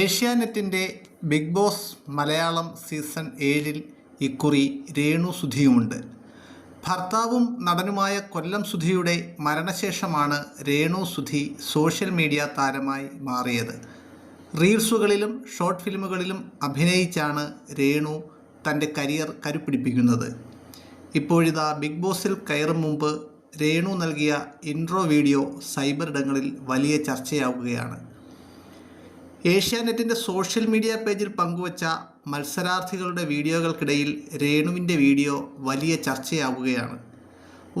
ഏഷ്യാനെറ്റിന്റെ Bigg Boss Malayalam season ഏഴിൽ ഇക്കുറി രേണു സുധിയുമുണ്ട്. ഭർത്താവും നടനുമായ കൊല്ലം സുധിയുടെ മരണശേഷമാണ് രേണു സുധി സോഷ്യൽ മീഡിയ താരമായി മാറിയത്. റീൽസുകളിലും ഷോർട്ട് ഫിലിമുകളിലും അഭിനയിച്ചാണ് രേണു തന്റെ കരിയർ കരുപ്പിടിപ്പിക്കുന്നത്. ഇപ്പോഴിതാ ബിഗ് ബോസിൽ കയറും മുമ്പ് രേണു നൽകിയ ഇൻട്രോ വീഡിയോ സൈബർ ഇടങ്ങളിൽ വലിയ ചർച്ചയാവുകയാണ്. ഏഷ്യാനെറ്റിന്റെ സോഷ്യൽ മീഡിയ പേജിൽ പങ്കുവച്ച മത്സരാർത്ഥികളുടെ വീഡിയോകൾക്കിടയിൽ രേണുവിന്റെ വീഡിയോ വലിയ ചർച്ചയാവുകയാണ്.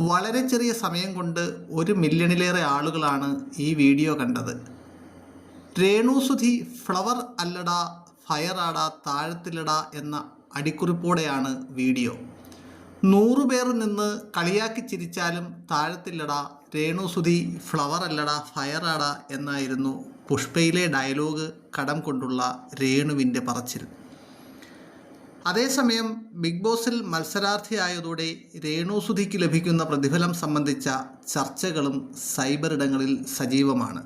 വളരെ ചെറിയ സമയം കൊണ്ട് ഒരു മില്യണിലേറെ ആളുകളാണ് ഈ വീഡിയോ കണ്ടത്. രേണു സുധി ഫ്ലവർ അല്ലടാ ഫയറാടാ താഴത്തിലടാ എന്ന അടിക്കുറിപ്പോടെയാണ് വീഡിയോ. നൂറുപേർ നിന്ന് കളിയാക്കി ചിരിച്ചാലും താഴത്തില്ലടാ രേണു സുധി ഫ്ലവർ അല്ലടാ ഫയറാടാ എന്നായിരുന്നു പുഷ്പയിലെ ഡയലോഗ് കടം കൊണ്ടുള്ള രേണുവിന്റെ പറച്ചിൽ. അതേസമയം ബിഗ് ബോസിൽ മത്സരാർത്ഥിയായതോടെ രേണുസുധിക്ക് ലഭിക്കുന്ന പ്രതിഫലം സംബന്ധിച്ച ചർച്ചകളും സൈബർ ഇടങ്ങളിൽ സജീവമാണ്.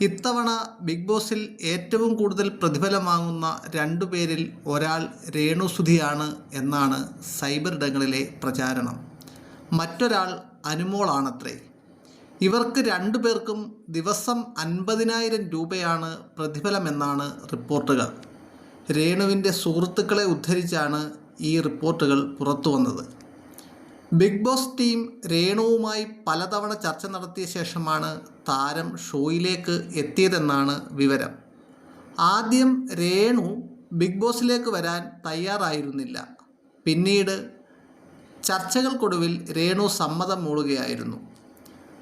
ഇത്തവണ ബിഗ് ബോസിൽ ഏറ്റവും കൂടുതൽ പ്രതിഫലം വാങ്ങുന്ന രണ്ടു പേരിൽ ഒരാൾ രേണുസുധിയാണ് എന്നാണ് സൈബർ ഇടങ്ങളിലെ പ്രചാരണം. മറ്റൊരാൾ അനുമോളാണത്രേ. ഇവർക്ക് രണ്ടു പേർക്കും ദിവസം അൻപതിനായിരം രൂപയാണ് പ്രതിഫലമെന്നാണ് റിപ്പോർട്ടുകൾ. രേണുവിന്റെ സുഹൃത്തുക്കളെ ഉദ്ധരിച്ചാണ് ഈ റിപ്പോർട്ടുകൾ പുറത്തു വന്നത്. ബിഗ് ബോസ് ടീം രേണുവുമായി പലതവണ ചർച്ച നടത്തിയ ശേഷമാണ് താരം ഷോയിലേക്ക് എത്തിയതെന്നാണ് വിവരം. ആദ്യം രേണു ബിഗ് ബോസിലേക്ക് വരാൻ തയ്യാറായിരുന്നില്ല. പിന്നീട് ചർച്ചകൾക്കൊടുവിൽ രേണു സമ്മതം മൂളുകയായിരുന്നു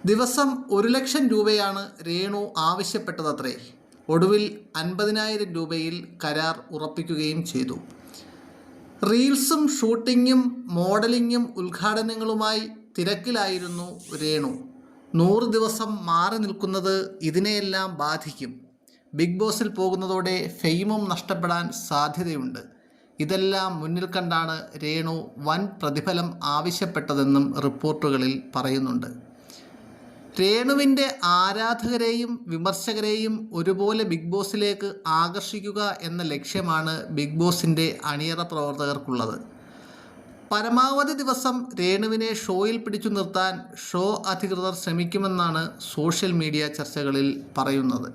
ദിവസം ഒരു ലക്ഷം രൂപയാണ് രേണു ആവശ്യപ്പെട്ടതത്രേ. ഒടുവിൽ അൻപതിനായിരം രൂപയിൽ കരാർ ഉറപ്പിക്കുകയും ചെയ്തു. റീൽസും ഷൂട്ടിങ്ങും മോഡലിങ്ങും ഉദ്ഘാടനങ്ങളുമായി തിരക്കിലായിരുന്നു രേണു. നൂറ് ദിവസം മാറി നിൽക്കുന്നത് ഇതിനെയെല്ലാം ബാധിക്കും. ബിഗ് ബോസിൽ പോകുന്നതോടെ ഫെയിമും നഷ്ടപ്പെടാൻ സാധ്യതയുണ്ട്. ഇതെല്ലാം മുന്നിൽ കണ്ടാണ് രേണു വൻ പ്രതിഫലം ആവശ്യപ്പെട്ടതെന്നും റിപ്പോർട്ടുകളിൽ പറയുന്നുണ്ട്. രേണുവിന്റെ ആരാധകരെയും വിമർശകരെയും ഒരുപോലെ ബിഗ് ബോസിലേക്ക് ആകർഷിക്കുക എന്ന ലക്ഷ്യമാണ് ബിഗ് ബോസിന്റെ അണിയറ പ്രവർത്തകർക്കുള്ളത്. പരമാവധി ദിവസം രേണുവിനെ ഷോയിൽ പിടിച്ചു നിർത്താൻ ഷോ അധികൃതർ ശ്രമിക്കുമെന്നാണ് സോഷ്യൽ മീഡിയ ചർച്ചകളിൽ പറയുന്നത്.